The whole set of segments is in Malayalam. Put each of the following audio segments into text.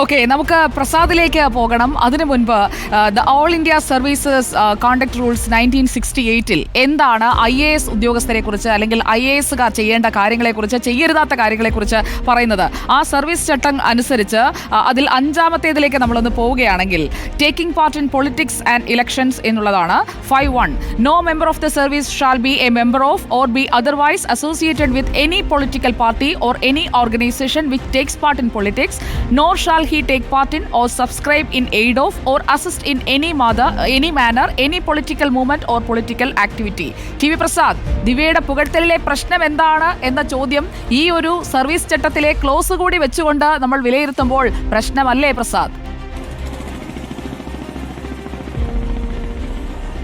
ഓക്കെ നമുക്ക് പ്രസാദിലേക്ക് പോകണം. അതിനു മുൻപ് the all India services conduct rules nineteen sixty എയ്റ്റിൽ എന്താണ് ഐ എ എസ് ഉദ്യോഗസ്ഥരെ കുറിച്ച് അല്ലെങ്കിൽ ഐ എ എസ് ചെയ്യേണ്ട കാര്യങ്ങളെക്കുറിച്ച് ചെയ്യരുതാത്ത കാര്യങ്ങളെക്കുറിച്ച് പറയുന്നത്? ആ സർവീസ് ചട്ടം അനുസരിച്ച് അതിൽ അഞ്ചാമത്തേതിലേക്ക് നമ്മളൊന്ന് പോവുകയാണെങ്കിൽ taking part in politics and elections എന്നുള്ളതാണ് five one no member of the service shall be a member of or be otherwise associated with any political party or any organisation which takes part in politics nor shall he take part in or subscribe in aid of or assist in any matter any manner any political movement or political activity T V Prasad ദിവ്യയുടെ പുകഴ്ത്തലിലെ പ്രശ്നം എന്താണ് എന്ന ചോദ്യം ഈ ഒരു സർവീസ് ചട്ടത്തിലെ ക്ലോസ് കൂടി വെച്ചുകൊണ്ട് നമ്മൾ വിലയിരുത്തുമ്പോൾ പ്രശ്നമല്ലേ പ്രസാദ്?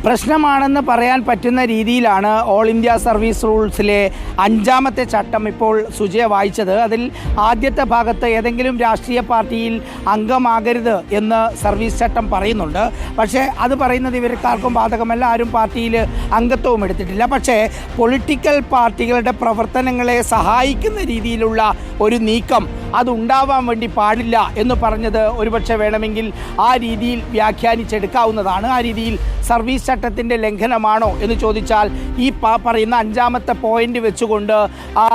പ്രശ്നമാണെന്ന് പറയാൻ പറ്റുന്ന രീതിയിലാണ് ഓൾ ഇന്ത്യ സർവീസ് റൂൾസിലെ അഞ്ചാമത്തെ ചട്ടം ഇപ്പോൾ സുജയ വായിച്ചത്. അതിൽ ആദ്യത്തെ ഭാഗത്ത് ഏതെങ്കിലും രാഷ്ട്രീയ പാർട്ടിയിൽ അംഗമാകരുത് എന്ന് സർവീസ് ചട്ടം പറയുന്നുണ്ട്. പക്ഷേ അത് പറയുന്നത് ഇവർക്കാർക്കും ബാധകമല്ല. ആരും പാർട്ടിയിൽ അംഗത്വവും എടുത്തിട്ടില്ല. പക്ഷേ പൊളിറ്റിക്കൽ പാർട്ടികളുടെ പ്രവർത്തനങ്ങളെ സഹായിക്കുന്ന രീതിയിലുള്ള ഒരു നീക്കം അതുണ്ടാവാൻ വേണ്ടി പാടില്ല എന്ന് പറഞ്ഞത് ഒരുപക്ഷെ വേണമെങ്കിൽ ആ രീതിയിൽ വ്യാഖ്യാനിച്ചെടുക്കാവുന്നതാണ്. ആ രീതിയിൽ സർവീസ് ചട്ടത്തിന്റെ ലംഘനമാണോ എന്ന് ചോദിച്ചാൽ ഈ പറയുന്ന അഞ്ചാമത്തെ പോയിന്റ് വെച്ചുകൊണ്ട് ആ,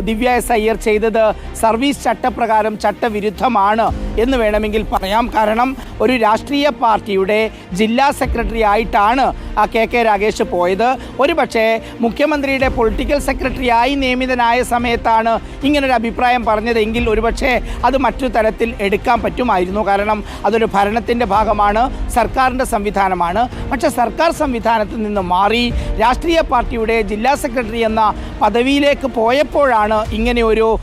ദിവ്യ എസ് അയ്യർ ചെയ്തത് സർവീസ് ചട്ടപ്രകാരം ചട്ടവിരുദ്ധമാണ് എന്ന് വേണമെങ്കിൽ പറയാം. കാരണം ഒരു രാഷ്ട്രീയ പാർട്ടിയുടെ ജില്ലാ സെക്രട്ടറി ആയിട്ടാണ് ആ കെ കെ രാഗേഷ് പോയത്. ഒരുപക്ഷെ മുഖ്യമന്ത്രിയുടെ പൊളിറ്റിക്കൽ സെക്രട്ടറി ആയി നിയമിതനായ സമയത്താണ് ഇങ്ങനൊരു അഭിപ്രായം പറഞ്ഞതെങ്കിൽ ഒരുപക്ഷെ അത് മറ്റു തരത്തിൽ എടുക്കാൻ പറ്റുമായിരുന്നു. കാരണം അതൊരു ഭരണത്തിന്റെ ഭാഗമാണ് സർക്കാരിന്റെ സംവിധാനമാണ്. പക്ഷേ സർക്കാർ സംവിധാനത്തിൽ നിന്ന് മാറി രാഷ്ട്രീയ പാർട്ടിയുടെ ജില്ലാ സെക്രട്ടറി എന്ന പദവിയിലേക്ക് പോയപ്പോഴാണ് ഇങ്ങനെ ഒരു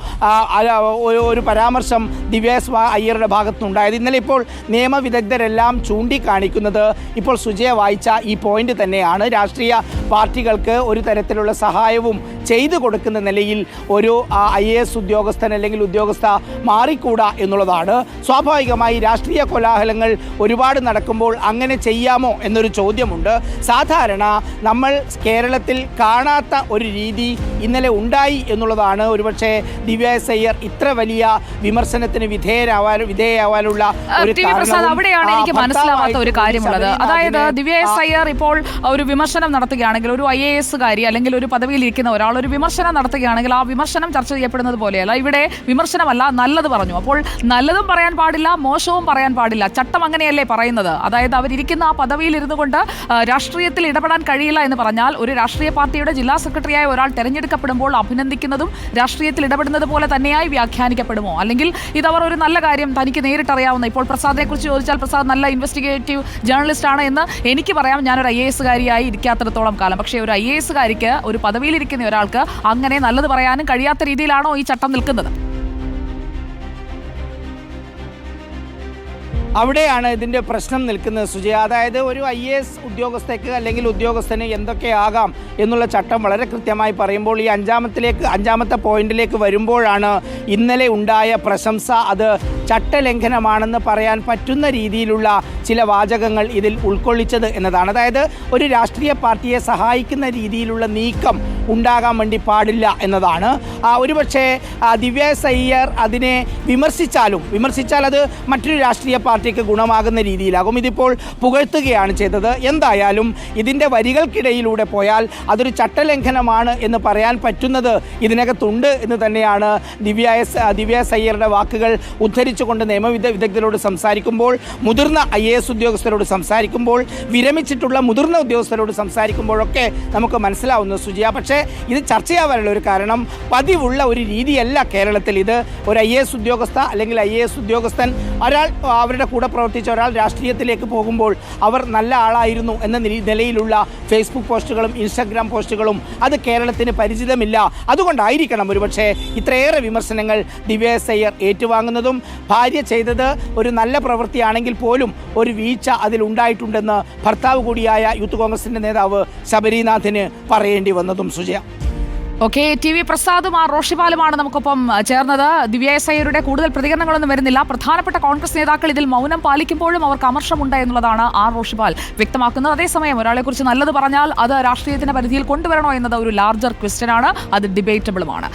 ഒരു- ഒരു പരാമർശം ദിവ്യാസ് വാ- അയ്യരുടെ ഭാഗത്തുനിന്നുണ്ടായത് ഇന്നലെ ഇപ്പോൾ നിയമവിദഗ്ധരെല്ലാം ചൂണ്ടിക്കാണിക്കുന്നത് ഇപ്പോൾ സുജയ വായിച്ച ഈ പോയിന്റ് തന്നെയാണ്. രാഷ്ട്രീയ പാർട്ടികൾക്ക് ഒരു തരത്തിലുള്ള സഹായവും ചെയ്തു കൊടുക്കുന്ന നിലയിൽ ഒരു ഐ എ എസ് ഉദ്യോഗസ്ഥൻ അല്ലെങ്കിൽ ഉദ്യോഗസ്ഥ മാറിക്കൂടാ എന്നുള്ളതാണ്. സ്വാഭാവികമായി രാഷ്ട്രീയ കോലാഹലങ്ങൾ ഒരുപാട് നടക്കുമ്പോൾ അങ്ങനെ ചെയ്യാമോ എന്നൊരു ചോദ്യമുണ്ട്. സാധാരണ നമ്മൾ കേരളത്തിൽ കാണാത്ത ഒരു രീതി ഇന്നലെ ഉണ്ടായി എന്നുള്ളതാണ്. ഒരുപക്ഷെ ദിവ്യ എസ് അയ്യർ ഇത്ര വലിയ വിമർശനത്തിന് വിധേയരാവാൻ വിധേയരാവാനുള്ള ഒരു ടി വി പ്രസാദ് കാരണവും, അവിടെയാണ് എനിക്ക് മനസ്സിലാവാത്ത ഒരു കാര്യമുള്ളത്. അതായത് ദിവ്യ എസ് അയ്യർ ഇപ്പോൾ ഒരു വിമർശനം നടത്തുകയാണെങ്കിൽ ഒരു ഐ എ എസ് കാരി അല്ലെങ്കിൽ ഒരു പദവിയിൽ ഇരിക്കുന്ന ഒരാൾ ഒരു വിമർശനം നടത്തുകയാണെങ്കിൽ ആ വിമർശനം ചർച്ച ചെയ്യപ്പെടുന്നത് പോലെയല്ല. ഇവിടെ വിമർശനമല്ല നല്ലത് പറഞ്ഞു. അപ്പോൾ നല്ലതും പറയാൻ പാടില്ല മോശവും പറയാൻ പാടില്ല. ചട്ടം അങ്ങനെയല്ലേ പറയുന്നത്? അതായത് അവരിരിക്കുന്ന ആ പദവിയിൽ ഇരുന്നു കൊണ്ട് രാഷ്ട്രീയത്തിൽ ഇടപെടാൻ കഴിയില്ല എന്ന് പറഞ്ഞാൽ ഒരു രാഷ്ട്രീയ പാർട്ടിയുടെ ജില്ലാ സെക്രട്ടറിയായ ഒരാൾ തെരഞ്ഞെടുക്കപ്പെടുമ്പോൾ അഭിനന്ദിക്കുന്നതും രാഷ്ട്രീയത്തിൽ ഇടപെടുന്നത് പോലെ തന്നെയായി വ്യാഖ്യാനിക്കപ്പെടുമോ? അല്ലെങ്കിൽ ഇതവർ ഒരു നല്ല കാര്യം തനിക്ക് നേരിട്ടറിയാവുന്ന ഇപ്പോൾ പ്രസാദിനെ കുറിച്ച് ചോദിച്ചാൽ പ്രസാദ് നല്ല ഇൻവെസ്റ്റിഗേറ്റീവ് ജേർണലിസ്റ്റ് ആണ് എന്ന് എനിക്ക് പറയാം. ഞാനൊരു ഐ എ എസുകാരിയായി ഇരിക്കാത്തിടത്തോളം കാലം. പക്ഷേ ഒരു ഐ എ എസുകാരിക്ക് ഒരു പദവിയിലിരിക്കുന്ന ഒരാൾക്ക് അങ്ങനെ നല്ലത് പറയാനും കഴിയാത്ത രീതിയിലാണോ ഈ ചട്ടം നിൽക്കുന്നത്? അവിടെയാണ് ഇതിന്റെ പ്രശ്നം നിൽക്കുന്നത് സുജയ. അതായത് ഒരു ഐ എ എസ് ഉദ്യോഗസ്ഥയ്ക്ക് അല്ലെങ്കിൽ ഉദ്യോഗസ്ഥന് എന്തൊക്കെയാകാം എന്നുള്ള ചട്ടം വളരെ കൃത്യമായി പറയുമ്പോൾ ഈ അഞ്ചാമത്തിലേക്ക് അഞ്ചാമത്തെ പോയിന്റിലേക്ക് വരുമ്പോഴാണ് ഇന്നലെ ഉണ്ടായ പ്രശംസ. അത് ചട്ടലംഘനമാണെന്ന് പറയാൻ പറ്റുന്ന രീതിയിലുള്ള ചില വാചകങ്ങൾ ഇതിൽ ഉൾക്കൊള്ളിച്ചത് എന്നതാണ്. അതായത് ഒരു രാഷ്ട്രീയ പാർട്ടിയെ സഹായിക്കുന്ന രീതിയിലുള്ള നീക്കം ഉണ്ടാകാൻ വേണ്ടി പാടില്ല എന്നതാണ്. ഒരുപക്ഷെ ദിവ്യ സയ്യർ അതിനെ വിമർശിച്ചാലും വിമർശിച്ചാൽ അത് മറ്റൊരു രാഷ്ട്രീയ പാർട്ടിക്ക് ഗുണമാകുന്ന രീതിയിലാകും. ഇതിപ്പോൾ പുകഴ്ത്തുകയാണ് ചെയ്തത്. എന്തായാലും ഇതിന്റെ വരികൾക്കിടയിലൂടെ പോയാൽ അതൊരു ചട്ടലംഘനമാണ് എന്ന് പറയാൻ പറ്റുന്നത് ഇതിനകത്തുണ്ട് എന്ന് തന്നെയാണ് ദിവ്യ ദിവ്യ സയ്യറുടെ വാക്കുകൾ ഉദ്ധരിച്ചുകൊണ്ട് നിയമവിദ വിദഗ്ധരോട് സംസാരിക്കുമ്പോൾ മുതിർന്ന ഐ എസ് ഉദ്യോഗസ്ഥരോട് സംസാരിക്കുമ്പോൾ വിരമിച്ചിട്ടുള്ള മുതിർന്ന ഉദ്യോഗസ്ഥരോട് സംസാരിക്കുമ്പോഴൊക്കെ നമുക്ക് മനസ്സിലാവുന്നു സുജിയ. പക്ഷേ ഇത് ചർച്ചയാവാനുള്ള ഒരു കാരണം പതിവുള്ള ഒരു രീതിയല്ല കേരളത്തിൽ. ഇത് ഒരു ഐ എസ് ഉദ്യോഗസ്ഥ അല്ലെങ്കിൽ ഐ എസ് ഉദ്യോഗസ്ഥൻ ഒരാൾ അവരുടെ കൂടെ പ്രവർത്തിച്ച ഒരാൾ രാഷ്ട്രീയത്തിലേക്ക് പോകുമ്പോൾ അവർ നല്ല ആളായിരുന്നു എന്ന നിലയിലുള്ള ഫേസ്ബുക്ക് പോസ്റ്റുകളും ഇൻസ്റ്റാഗ്രാം പോസ്റ്റുകളും അത് കേരളത്തിന് പരിചിതമില്ല. അതുകൊണ്ടായിരിക്കണം ഒരുപക്ഷെ ഇത്രയേറെ വിമർശനങ്ങൾ ദിവ്യ എസ് അയ്യർ ഏറ്റുവാങ്ങുന്നതും. ഭാര്യ ചെയ്തത് ഒരു നല്ല പ്രവൃത്തിയാണെങ്കിൽ പോലും ഒരു വീഴ്ച അതിൽ അതിലുണ്ടായിട്ടുണ്ടെന്ന് ഭർത്താവ് കൂടിയായ യൂത്ത് കോൺഗ്രസിന്റെ നേതാവ് ശബരിനാഥിന് പറയേണ്ടി വന്നതും സുജയ. ഓക്കെ ടി വി പ്രസാദും ആ റോഷിപാലുമാണ് നമുക്കൊപ്പം ചേർന്നത്. ദിവ്യ എസ് അയ്യരുടെ കൂടുതൽ പ്രതികരണങ്ങളൊന്നും വരുന്നില്ല. പ്രധാനപ്പെട്ട കോൺഗ്രസ് നേതാക്കൾ ഇതിൽ മൗനം പാലിക്കുമ്പോഴും അവർക്ക് അമർഷമുണ്ട് എന്നുള്ളതാണ് ആർ റോഷിപാൽ വ്യക്തമാക്കുന്നത്. അതേസമയം ഒരാളെക്കുറിച്ച് നല്ലത് പറഞ്ഞാൽ അത് രാഷ്ട്രീയത്തിന്റെ പരിധിയിൽ കൊണ്ടുവരണോ എന്നത് ഒരു ലാർജർ ക്വസ്റ്റ്യൻ ആണ്. അത് ഡിബേറ്റബിളുമാണ്